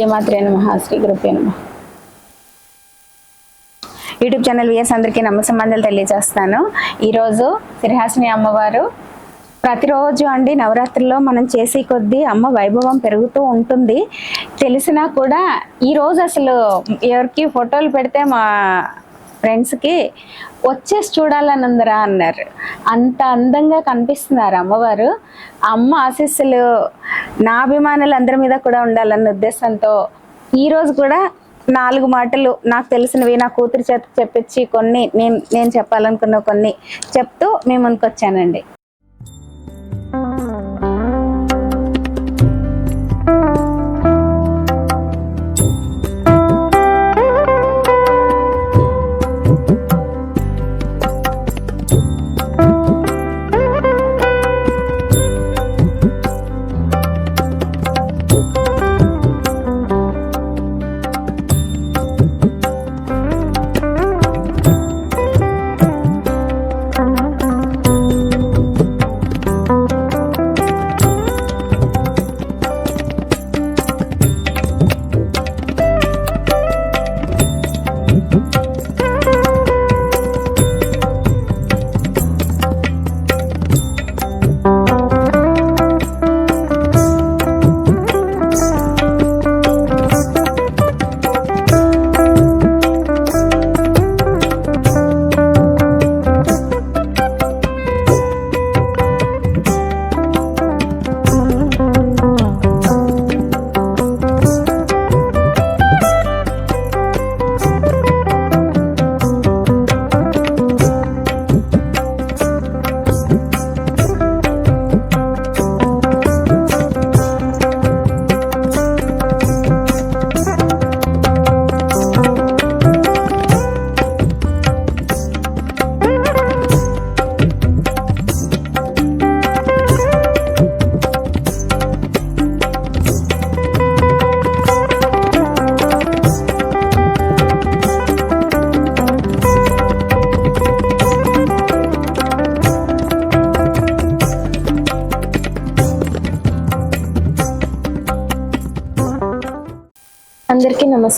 శ్రీమాత్రే నమ శ్రీ గురుపే నమ. యూట్యూబ్ ఛానల్ విఎస్ అందరికీ నమస్సంబంధాలు తెలియజేస్తాను. ఈరోజు శ్రీహాసిని అమ్మవారు ప్రతిరోజు అండి నవరాత్రిలో మనం చేసే కొద్దీ అమ్మ వైభవం పెరుగుతూ ఉంటుంది. తెలిసినా కూడా ఈరోజు అసలు ఎవరికి ఫోటోలు పెడితే మా ఫ్రెండ్స్కి వచ్చేసి చూడాలనందరా అన్నారు. అంత అందంగా కనిపిస్తున్నారు అమ్మవారు. అమ్మ ఆశీస్సులు నా అభిమానులు అందరి మీద కూడా ఉండాలన్న ఉద్దేశంతో ఈరోజు కూడా నాలుగు మాటలు నాకు తెలిసినవి నా కూతురు చేత చెప్పించి కొన్ని నేను నేను చెప్పాలనుకున్న కొన్ని చెప్తూ మేము ముందుకు వచ్చానండి Mm-hmm.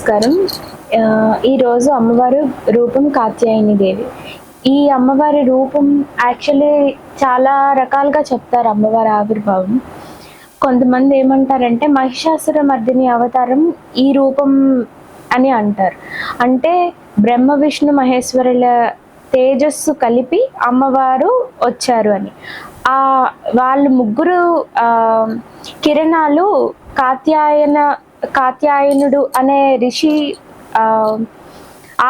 నమస్కారం. ఈరోజు అమ్మవారు రూపం కాత్యాయని దేవి. ఈ అమ్మవారి రూపం యాక్చువల్లీ చాలా రకాలుగా చెప్తారు అమ్మవారి ఆవిర్భావం. కొంతమంది ఏమంటారంటే మహిషాసుర మర్దిని అవతారం ఈ రూపం అని అంటారు. అంటే బ్రహ్మ విష్ణు మహేశ్వరుల తేజస్సు కలిపి అమ్మవారు వచ్చారు అని. ఆ వాళ్ళు ముగ్గురు కిరణాలు కాత్యాయన కాత్యాయనుడు అనే ఋషి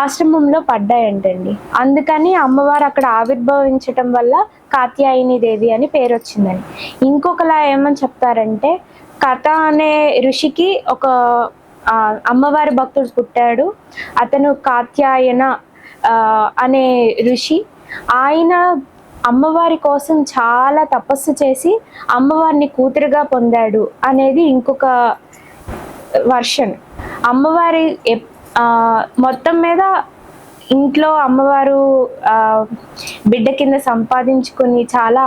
ఆశ్రమంలో పడ్డాయంటండి. అందుకని అమ్మవారు అక్కడ ఆవిర్భవించటం వల్ల కాత్యాయని దేవి అని పేరు వచ్చిందని ఇంకొకలా ఏమని చెప్తారంటే కథ అనే ఋషికి ఒక అమ్మవారి భక్తుడు పుట్టాడు. అతను కాత్యాయన అనే ఋషి. ఆయన అమ్మవారి కోసం చాలా తపస్సు చేసి అమ్మవారిని కూతురుగా పొందాడు అనేది ఇంకొక వర్షన్. అమ్మవారి మొత్తం మీద ఇంట్లో అమ్మవారు బిడ్డ కింద సంపాదించుకొని చాలా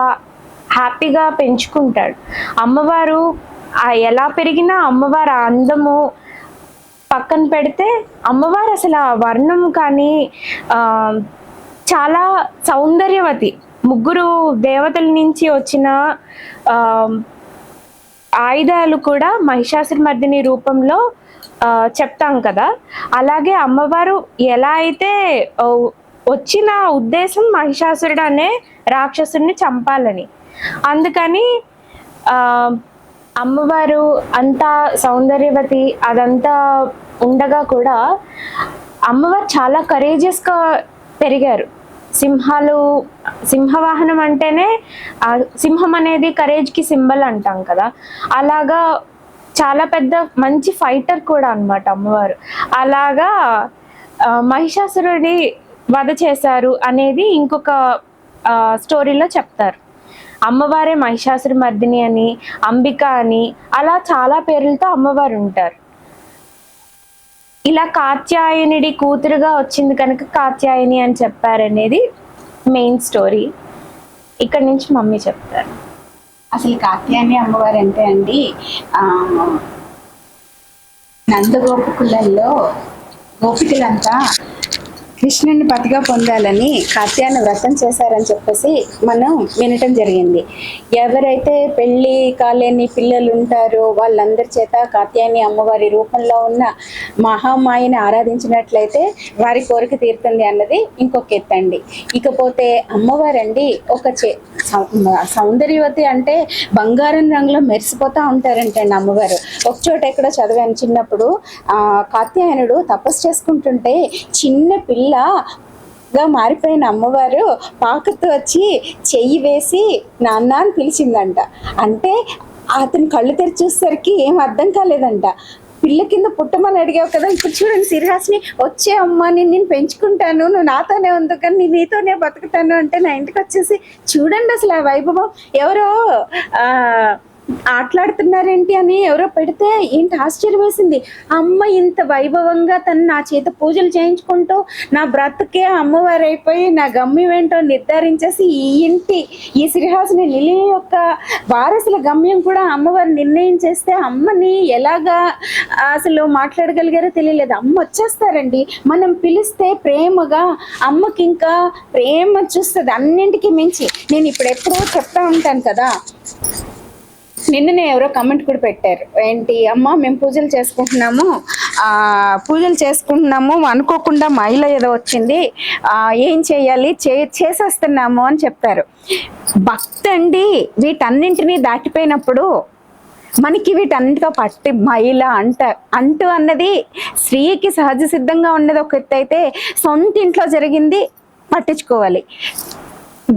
హ్యాపీగా పెంచుకుంటాడు. అమ్మవారు ఎలా పెరిగినా అమ్మవారి అందము పక్కన పెడితే అమ్మవారు అసలు ఆ వర్ణం కానీ చాలా సౌందర్యవతి. ముగ్గురు దేవతల నుంచి వచ్చిన ఆయుధాలు కూడా మహిషాసురమర్దిని రూపంలో చెప్తాం కదా. అలాగే అమ్మవారు ఎలా అయితే వచ్చిన ఉద్దేశం మహిషాసురుడు అనే రాక్షసుడిని చంపాలని. అందుకని అమ్మవారు అంతా సౌందర్యవతి అదంతా ఉండగా కూడా అమ్మవారు చాలా కరేజియస్గా పెరిగారు. సింహాలు సింహవాహనం అంటేనే ఆ సింహం అనేది కరేజ్కి సింబల్ అంటాం కదా. అలాగా చాలా పెద్ద మంచి ఫైటర్ కూడా అన్నమాట అమ్మవారు. అలాగా మహిషాసురుడి వధ చేశారు అనేది ఇంకొక స్టోరీలో చెప్తారు. అమ్మవారే మహిషాసుర మర్దిని అని అంబిక అని అలా చాలా పేర్లతో అమ్మవారు ఉంటారు. ఇలా కాత్యాయనుడి కూతురుగా వచ్చింది కనుక కాత్యాయని అని చెప్పారనేది మెయిన్ స్టోరీ ఇక్కడ నుంచి మమ్మీ చెప్తారు. అసలు కాత్యాయని అమ్మవారు అంటే అండి ఆ, గోపికలంతా కృష్ణుని పతిగా పొందాలని కాత్యాయన వ్రతం చేశారని చెప్పేసి మనం వినటం జరిగింది. ఎవరైతే పెళ్ళి కాలేని పిల్లలు ఉంటారో వాళ్ళందరి చేత కాత్యాయని అమ్మవారి రూపంలో ఉన్న మహామాయని ఆరాధించినట్లయితే వారి కోరిక తీరుతుంది అన్నది ఇంకొక ఎత్తండి. ఇకపోతే అమ్మవారండి ఒక చే సౌ- సౌందర్యవతి అంటే బంగారం రంగులో మెరిసిపోతూ ఉంటారంటండి అమ్మవారు. ఒకచోట ఎక్కడ ఎక్కడో చదివాను చిన్నప్పుడు ఆ కాత్యాయనుడు తపస్సు చేసుకుంటుంటే చిన్న పిల్ల గా మారిపోయిన అమ్మవారు పాకతో వచ్చి చెయ్యి వేసి నాన్న అని పిలిచిందంట. అంటే అతను కళ్ళు తెరిచి చూసేసరికి ఏం అర్థం కాలేదంట. పిల్ల కింద పుట్టమని అడిగావు కదా ఇప్పుడు చూడండి సిరిహాసిని వచ్చే అమ్మ నేను నేను పెంచుకుంటాను నువ్వు నాతోనే ఉంది కానీ నేను నీతోనే బతుకుతాను అంటే నా ఇంటికి వచ్చేసి చూడండి అసలు ఆ వైభవం ఎవరో ఆ ఆటలాడుతున్నారేంటి అని ఎవరో పెడితే ఏంటి ఆశ్చర్యం వేసింది అమ్మ ఇంత వైభవంగా తను నా చేత పూజలు చేయించుకుంటూ నా బ్రతుకే అమ్మవారు అయిపోయి నా గమ్యం ఏంటో నిర్ధారించేసి ఈ ఇంటి ఈ శ్రీహాసుని నిలయ యొక్క వారసుల గమ్యం కూడా అమ్మవారు నిర్ణయం చేస్తే అమ్మని ఎలాగా అసలు మాట్లాడగలిగారో తెలియలేదు. అమ్మ వచ్చేస్తారండి. మనం పిలిస్తే ప్రేమగా అమ్మకి ఇంకా ప్రేమ చూస్తుంది అన్నింటికి మించి. నేను ఇప్పుడు ఎప్పుడో చెప్తా ఉంటాను కదా. నిన్ననే ఎవరో కమెంట్ కూడా పెట్టారు. ఏంటి అమ్మ మేము పూజలు చేసుకుంటున్నాము. ఆ పూజలు చేసుకుంటున్నాము అనుకోకుండా మైల ఏదో వచ్చింది. ఆ ఏం చేయాలి? చే చేసేస్తున్నాము అని చెప్తారు భక్తి అండి వీటన్నింటినీ దాటిపోయినప్పుడు మనకి వీటన్నిటితో పట్టి మైల అంట అంటూ అన్నది స్త్రీకి సహజ సిద్ధంగా ఉన్నది ఒక ఎత్తు అయితే సొంత ఇంట్లో జరిగింది పట్టించుకోవాలి.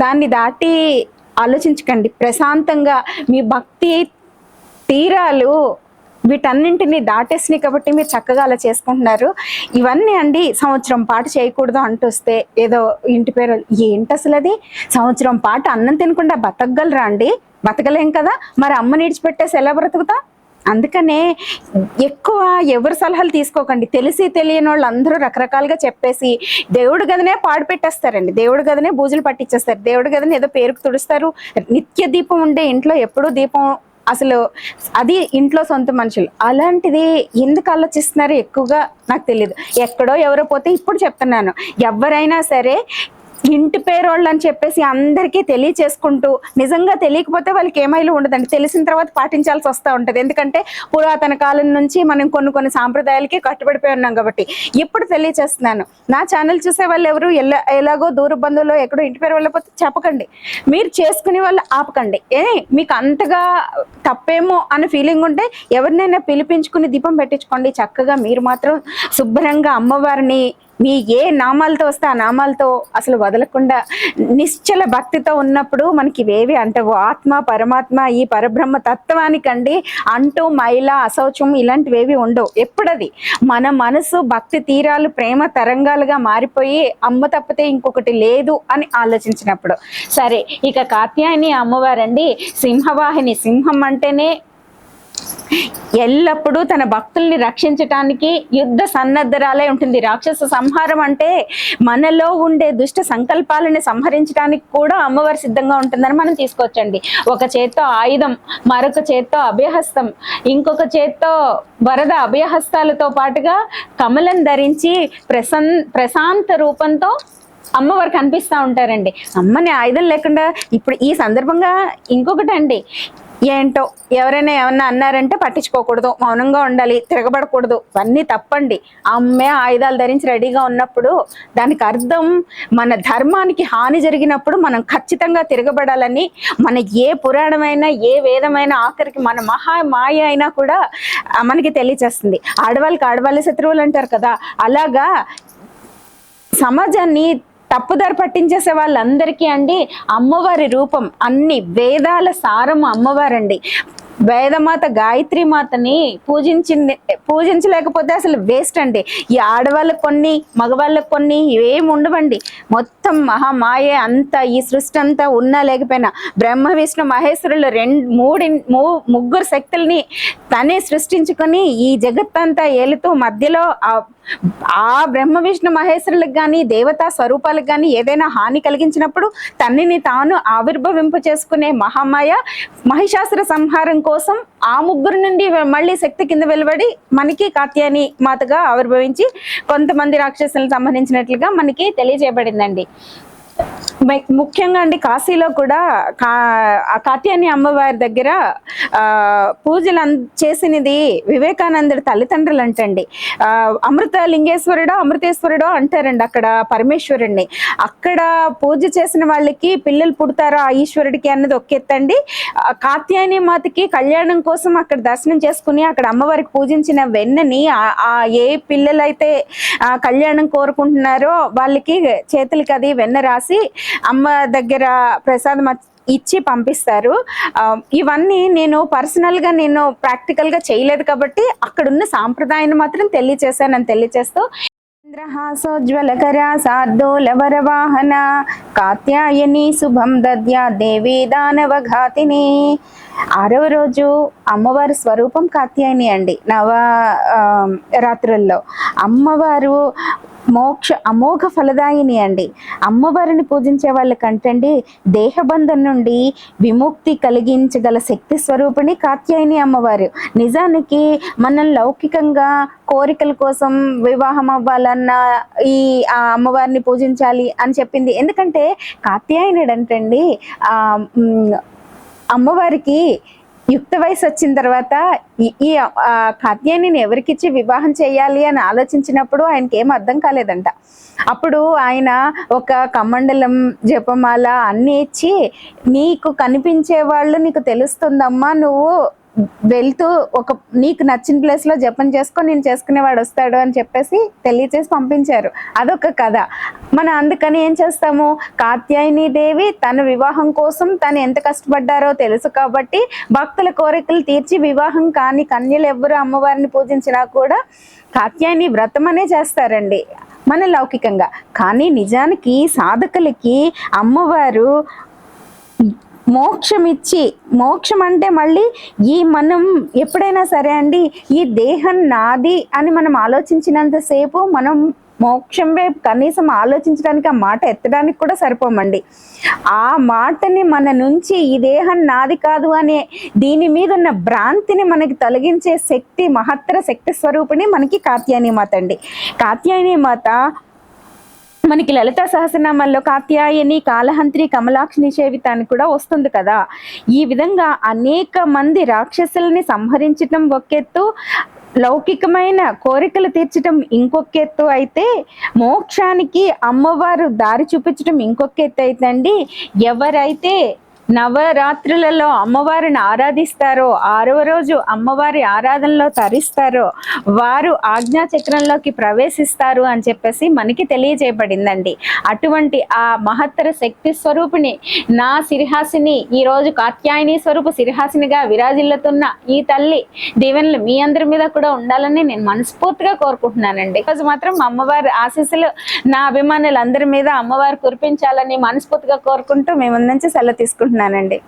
దాన్ని దాటి ఆలోచించకండి. ప్రశాంతంగా మీ భక్తి తీరాలు వీటన్నింటినీ దాటేసినాయి కాబట్టి మీరు చక్కగా అలా చేసుకుంటున్నారు. ఇవన్నీ అండి సంవత్సరం పాటు చేయకూడదు అంటొస్తే ఏదో ఇంటి పేరు ఏంటి అసలు అది? సంవత్సరం పాటు అన్నం తినకుండా బతకగలరా అండి? బతకలేం కదా? మరి అమ్మ నిడిచిపెట్టేసి ఎలా బ్రతుకుతా? అందుకనే ఎక్కువ ఎవరి సలహాలు తీసుకోకండి. తెలిసి తెలియని వాళ్ళు అందరూ రకరకాలుగా చెప్పేసి దేవుడి గదినే పాడు పెట్టేస్తారండి. దేవుడి గదినే బూజులు పట్టించేస్తారు దేవుడి గదిని ఏదో పేరుకు తుడుస్తారు. నిత్య దీపం ఉండే ఇంట్లో ఎప్పుడూ దీపం అసలు అది ఇంట్లో సొంత మనుషులు. అలాంటిది ఎందుకు ఆలోచిస్తున్నారు? ఎక్కువగా నాకు తెలియదు ఎక్కడో ఎవరో పోతే ఇప్పుడు చెప్తున్నాను. ఎవరైనా సరే ఇంటి పేరోళ్ళు అని చెప్పేసి అందరికీ తెలియచేసుకుంటూ నిజంగా తెలియకపోతే వాళ్ళకి ఏమైలు ఉండదండి. తెలిసిన తర్వాత పాటించాల్సి వస్తూ ఉంటుంది. ఎందుకంటే పురాతన కాలం నుంచి మనం కొన్ని కొన్ని సాంప్రదాయాలకి కట్టుబడిపోయి ఉన్నాం కాబట్టి ఇప్పుడు తెలియచేస్తున్నాను. నా ఛానల్ చూసే వాళ్ళు ఎవరు ఎలా ఎలాగో దూర బంధువులు ఎక్కడో ఇంటి పేరు వెళ్ళకపోతే చెప్పకండి. మీరు చేసుకునే వాళ్ళు ఆపకండి. ఏ మీకు అంతగా తప్పేమో అనే ఫీలింగ్ ఉంటే ఎవరినైనా పిలిపించుకుని దీపం పెట్టించుకోండి. చక్కగా మీరు మాత్రం శుభ్రంగా అమ్మవారిని మీ ఏ నామాలతో వస్తే ఆ నామాలతో అసలు వదలకుండా నిశ్చల భక్తితో ఉన్నప్పుడు మనకి ఇవేవి అంటవు. ఆత్మ పరమాత్మ ఈ పరబ్రహ్మ తత్వానికండి అంటూ మైల అశౌచం ఇలాంటివేవి ఉండవు. ఎప్పుడది? మన మనసు భక్తి తీరాలు ప్రేమ తరంగాలుగా మారిపోయి అమ్మ తప్పితే ఇంకొకటి లేదు అని ఆలోచించినప్పుడు. సరే ఇక కాత్యాయని అమ్మవారండి సింహవాహిని. సింహం అంటేనే ఎల్లప్పుడూ తన భక్తుల్ని రక్షించటానికి యుద్ధ సన్నద్ధరాలే ఉంటుంది. రాక్షస సంహారం అంటే మనలో ఉండే దుష్ట సంకల్పాలని సంహరించడానికి కూడా అమ్మవారు సిద్ధంగా ఉంటుందని మనం తీసుకోవచ్చండి. ఒక చేత్తో ఆయుధం మరొక చేత్తో అభయహస్తం ఇంకొక చేత్తో వరద అభయహస్తాలతో పాటుగా కమలం ధరించి ప్రసన్ ప్రశాంత రూపంతో అమ్మవారు కనిపిస్తూ ఉంటారండి. అమ్మని ఆయుధం లేకుండా ఇప్పుడు ఈ సందర్భంగా ఇంకొకటి అండి ఏంటో ఎవరైనా ఏమన్నా అన్నారంటే పట్టించుకోకూడదు మౌనంగా ఉండాలి తిరగబడకూడదు. ఇవన్నీ తప్పండి. అమ్మే ఆయుధాలు ధరించి రెడీగా ఉన్నప్పుడు దానికి అర్థం మన ధర్మానికి హాని జరిగినప్పుడు మనం ఖచ్చితంగా తిరగబడాలని మన ఏ పురాణమైనా ఏ వేదమైనా ఆఖరికి మన మహా మాయ అయినా కూడా మనకి తెలియచేస్తుంది. ఆడవాళ్ళకి ఆడవాళ్ళ శత్రువులు అంటారు కదా. అలాగా సమాజాన్ని తప్పుదారి పట్టించేసే వాళ్ళందరికీ అండి అమ్మవారి రూపం అన్ని వేదాల సారం అమ్మవారండి. వేదమాత గాయత్రి మాతని పూజించింది పూజించలేకపోతే అసలు వేస్ట్ అండి. ఈ ఆడవాళ్ళకి కొన్ని మగవాళ్ళకి కొన్ని ఏమి ఉండవండి. మొత్తం మహామాయే అంతా ఈ సృష్టి అంతా ఉన్నా లేకపోయినా బ్రహ్మ విష్ణు మహేశ్వరులు రెండు మూడి మూ- ముగ్గురు శక్తుల్ని తనే సృష్టించుకొని ఈ జగత్తంతా ఏలుతూ మధ్యలో ఆ ఆ బ్రహ్మ విష్ణు మహేశ్వరులకు కానీ దేవతా స్వరూపాలకు కానీ ఏదైనా హాని కలిగించినప్పుడు తన్నిని తాను ఆవిర్భవింప చేసుకునే మహామాయ మహిషాసుర సంహారం కోసం ఆ ముగ్గురు నుండి మళ్ళీ శక్తి కింద వెలువడి మనకి కాత్యాని మాతగా ఆవిర్భవించి కొంతమంది రాక్షసులకు సంబంధించినట్లుగా మనకి తెలియజేయబడిందండి. ముఖ్యంగా అండి కాశీలో కూడా కా కాత్యాని అమ్మవారి దగ్గర ఆ పూజలు అన్- చేసినది వివేకానందుడి తల్లిదండ్రులు అంటండి ఆ అమృత లింగేశ్వరుడో అమృతేశ్వరుడో అంటారండి అక్కడ పరమేశ్వరుడిని అక్కడ పూజ చేసిన వాళ్ళకి పిల్లలు పుడతారో ఆ ఈశ్వరుడికి అన్నది ఒక కాత్యాని కాత్యాయని మాతకి కళ్యాణం కోసం అక్కడ దర్శనం చేసుకుని అక్కడ అమ్మవారికి పూజించిన వెన్నని ఆ- ఆ ఏ పిల్లలైతే ఆ కళ్యాణం కోరుకుంటున్నారో వాళ్ళకి చేతులకి అది వెన్న రాసి అమ్మ దగ్గర ప్రసాదం ఇచ్చి పంపిస్తారు. ఇవన్నీ నేను పర్సనల్గా నేను ప్రాక్టికల్గా చేయలేదు కాబట్టి అక్కడున్న సాంప్రదాయాన్ని మాత్రం తెలియచేశానని తెలియచేస్తూ ఇంద్రహాసోజ్వలకరా శార్దూలవర వాహన కాత్యాయని శుభం దద్యా దేవి దానవఘాతిని. ఆరవ రోజు అమ్మవారి స్వరూపం కాత్యాయని అండి. నవ రాత్రుల్లో అమ్మవారు మోక్ష అమోఘ ఫలదాయిని అండి. అమ్మవారిని పూజించే వాళ్ళకంటండి దేహబంధం నుండి విముక్తి కలిగించగల శక్తి స్వరూపిణి కాత్యాయని అమ్మవారు. నిజానికి మనం లౌకికంగా కోరికల కోసం వివాహం అవ్వాలన్న ఈ ఆ అమ్మవారిని పూజించాలి అని చెప్పింది. ఎందుకంటే కాత్యాయనుడు అంటండి ఆ అమ్మవారికి యుక్త వయసు వచ్చిన తర్వాత ఈ- ఈ నేను ఎవరికిచ్చి వివాహం చేయాలి అని ఆలోచించినప్పుడు ఆయనకి ఏం అర్థం కాలేదంట. అప్పుడు ఆయన ఒక కమండలం జపమాల అన్ని ఇచ్చి నీకు కనిపించే వాళ్ళు నీకు తెలుస్తుందమ్మా నువ్వు వెళ్తూ ఒక నీకు నచ్చిన ప్లేస్లో జపం చేసుకొని నేను చేసుకునేవాడు వస్తాడు అని చెప్పేసి తెలియచేసి పంపించారు. అదొక కథ. మనం అందుకని ఏం చేస్తాము? కాత్యాయని దేవి తన వివాహం కోసం తను ఎంత కష్టపడ్డారో తెలుసు కాబట్టి భక్తుల కోరికలు తీర్చి వివాహం కాని కన్యలు ఎవ్వరు అమ్మవారిని పూజించినా కూడా కాత్యాయని వ్రతం అనే చేస్తారండి. మన లౌకికంగా. కానీ నిజానికి సాధకులకి అమ్మవారు మోక్షం ఇచ్చి మోక్షం అంటే మళ్ళీ ఈ మనం ఎప్పుడైనా సరే అండి ఈ దేహం నాది అని మనం ఆలోచించినంతసేపు మనం మోక్షం వైపు కనీసం ఆలోచించడానికి ఆ మాట ఎత్తడానికి కూడా సరిపోమండి. ఆ మాటని మన నుంచి ఈ దేహం నాది కాదు అనే దీని మీద ఉన్న భ్రాంతిని మనకి తొలగించే శక్తి మహత్తర శక్తి స్వరూపిణి మనకి కాత్యాయని మాత అండి. కాత్యాయని మాత మనకి లలిత సహస్రనామాల్లో కాత్యాయని కాలహంత్రి కమలాక్షి నిషేవిత అని కూడా వస్తుంది కదా. ఈ విధంగా అనేక మంది రాక్షసుల్ని సంహరించటం ఒకెత్తు లౌకికమైన కోరికలు తీర్చటం ఇంకొక ఎత్తు అయితే మోక్షానికి అమ్మవారు దారి చూపించటం ఇంకొక ఎత్తు అయితే అండి ఎవరైతే నవరాత్రులలో అమ్మవారిని ఆరాధిస్తారో ఆరవ రోజు అమ్మవారి ఆరాధనలో తరిస్తారో వారు ఆజ్ఞా చక్రంలోకి ప్రవేశిస్తారు అని చెప్పేసి మనకి తెలియజేయబడిందండి. అటువంటి ఆ మహత్తర శక్తి స్వరూపిణి నా సిరిహాసిని ఈ రోజు కాత్యాయని స్వరూప సిరిహాసినిగా విరాజిల్లుతున్న ఈ తల్లి దీవెనలు మీ అందరి మీద కూడా ఉండాలని నేను మనస్ఫూర్తిగా కోరుకుంటున్నానండి. ఈరోజు మాత్రం అమ్మవారి ఆశీస్సులు నా అభిమానులందరి మీద అమ్మవారు కురిపించాలని మనస్ఫూర్తిగా కోరుకుంటూ మేము నుంచి సెలవు అనుకుంటున్నానండి.